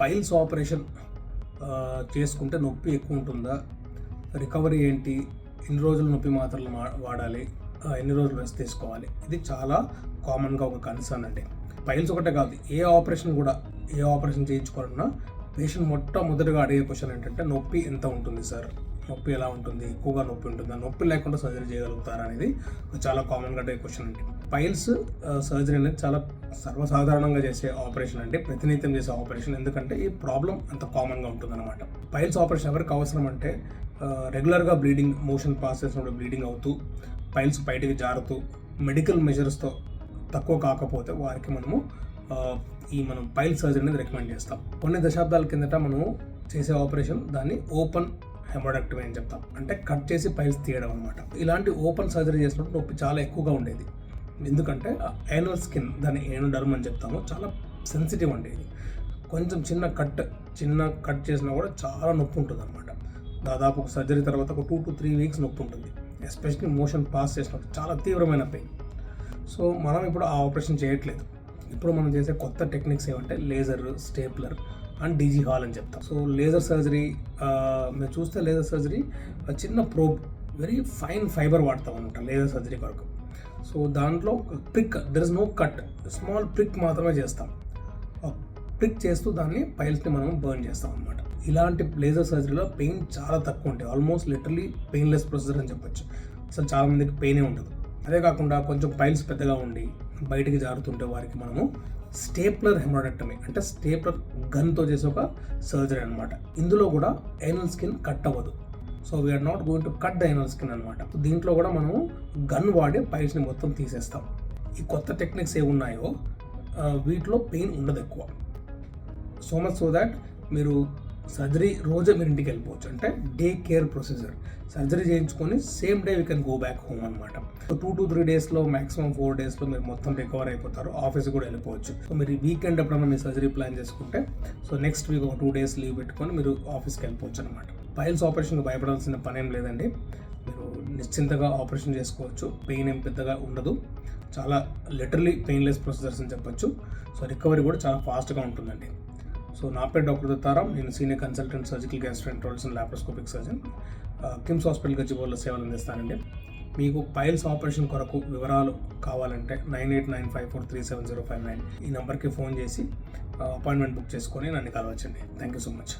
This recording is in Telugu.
పైల్స్ ఆపరేషన్ చేసుకుంటే నొప్పి ఎక్కువ ఉంటుందా? రికవరీ ఏంటి? ఎన్ని రోజులు నొప్పి మాత్రలు వాడాలి? ఎన్ని రోజులు రెస్ట్ తీసుకోవాలి? ఇది చాలా కామన్గా ఒక కన్సర్న్ అండి. పైల్స్ ఒకటే కాదు ఏ ఆపరేషన్ కూడా ఏ ఆపరేషన్ చేయించుకోవాలన్నా పేషెంట్ మొట్టమొదటిగా అడిగే క్వశ్చన్ ఏంటంటే నొప్పి ఎంత ఉంటుంది సార్? నొప్పి ఎలా ఉంటుంది? ఎక్కువగా నొప్పి ఉంటుందా? నొప్పి లేకుండా సర్జరీ చేయగలుగుతారా అనేది చాలా కామన్గా అడిగే క్వశ్చన్ అండి. పైల్స్ సర్జరీ అనేది చాలా సర్వసాధారణంగా చేసే ఆపరేషన్ అంటే ప్రతినిత్యం చేసే ఆపరేషన్ ఎందుకంటే ఈ ప్రాబ్లం అంత కామన్గా ఉంటుందన్నమాట. పైల్స్ ఆపరేషన్ ఎవరికి అవసరం అంటే రెగ్యులర్గా బ్లీడింగ్ మోషన్ పాస్ చేసినప్పుడు బ్లీడింగ్ అవుతూ పైల్స్ బయటికి జారుతూ మెడికల్ మెజర్స్తో తక్కువ కాకపోతే వారికి మనము ఈ మనం పైల్ సర్జరీ అనేది రికమెండ్ చేస్తాం. కొన్ని దశాబ్దాల కిందట మనము చేసే ఆపరేషన్ దాన్ని ఓపెన్ హెమోడక్టమీ అని చెప్తాం. అంటే కట్ చేసి పైల్స్ తీయడం అనమాట ఇలాంటి ఓపెన్ సర్జరీ చేసినప్పుడు నొప్పి చాలా ఎక్కువగా ఉండేది. ఎందుకంటే ఏనల్ స్కిన్ దాన్ని ఏనోడర్మ్ అని చెప్తాము. చాలా సెన్సిటివ్ అండి ఇది. కొంచెం చిన్న కట్ చిన్న కట్ చేసినా కూడా చాలా నొప్పి ఉంటుంది అనమాట దాదాపు ఒక సర్జరీ తర్వాత ఒక టూ టు త్రీ వీక్స్ నొప్పి ఉంటుంది. ఎస్పెషల్లీ మోషన్ పాస్ చేసినప్పుడు చాలా తీవ్రమైన పెయిన్ సో మనం ఇప్పుడు ఆ ఆపరేషన్ చేయట్లేదు. ఇప్పుడు మనం చేసే కొత్త టెక్నిక్స్ ఏమంటే laser stapler and DG HAL అని చెప్తాం. సో లేజర్ సర్జరీ మీరు చూస్తే లేజర్ సర్జరీ చిన్న ప్రోబ్ వెరీ ఫైన్ ఫైబర్ వాడతాం అనమాట లేజర్ సర్జరీ కొరకు. సో దాంట్లో prick there is no cut small prick మాత్రమే చేస్తాం. ప్రిక్ చేస్తూ దాన్ని పైల్స్ని మనం బర్న్ చేస్తాం అనమాట ఇలాంటి లేజర్ సర్జరీలో పెయిన్ చాలా తక్కువ ఉంటాయి. ఆల్మోస్ట్ లిటరలీ పెయిన్లెస్ ప్రొసీజర్ అని చెప్పొచ్చు. అసలు చాలామందికి పెయినే ఉండదు. అదే కాకుండా కొంచెం పైల్స్ పెద్దగా ఉండి బయటికి జారుతుంటే వారికి మనము స్టేప్లర్ హెమోడక్టమీ అంటే స్టేప్లర్ గన్తో చేసే ఒక సర్జరీ అనమాట ఇందులో కూడా ఏనల్ స్కిన్ కట్ అవ్వదు. So we are not going to cut the anal skin అనమాట దీంట్లో కూడా మనము గన్ వాడి పైల్స్ని మొత్తం తీసేస్తాం. ఈ కొత్త టెక్నిక్స్ ఏమున్నాయో ఉన్నాయో వీటిలో పెయిన్ ఉండదు ఎక్కువ. సో మచ్ సో దాట్ మీరు సర్జరీ రోజే మీరు ఇంటికి వెళ్ళిపోవచ్చు. అంటే డే కేర్ ప్రొసీజర్. సర్జరీ చేయించుకొని same day we can go back home అనమాట సో టూ టు త్రీ డేస్లో మాక్సిమం ఫోర్ డేస్లో మీరు మొత్తం రికవర్ అయిపోతారు. ఆఫీస్ కూడా వెళ్ళిపోవచ్చు. సో మీరు వీకెండ్ ఎప్పుడైనా మీ సర్జరీ ప్లాన్ చేసుకుంటే సో నెక్స్ట్ వీక్ ఒక టూ డేస్ లీవ్ పెట్టుకొని మీరు ఆఫీస్కి వెళ్ళిపోవచ్చు అనమాట పైల్స్ ఆపరేషన్కి భయపడాల్సిన పని ఏం లేదండి. మీరు నిశ్చింతగా ఆపరేషన్ చేసుకోవచ్చు. పెయిన్ ఏం పెద్దగా ఉండదు. చాలా లిటరలీ పెయిన్లెస్ ప్రొసీజర్స్ అని చెప్పొచ్చు. సో రికవరీ కూడా చాలా ఫాస్ట్గా ఉంటుందండి. సో నా పేరు డాక్టర్ దత్తారాం నేను senior consultant surgical gastroenterologist and laparoscopic surgeon KIMS hospital గచ్చిబౌల్లో సేవలు అందిస్తానండి. మీకు పైల్స్ ఆపరేషన్ కొరకు వివరాలు కావాలంటే nine eight nine five four three seven zero five nine ఈ నెంబర్కి ఫోన్ చేసి అపాయింట్మెంట్ బుక్ చేసుకొని నన్ను కలవచ్చండి. Thank you so much.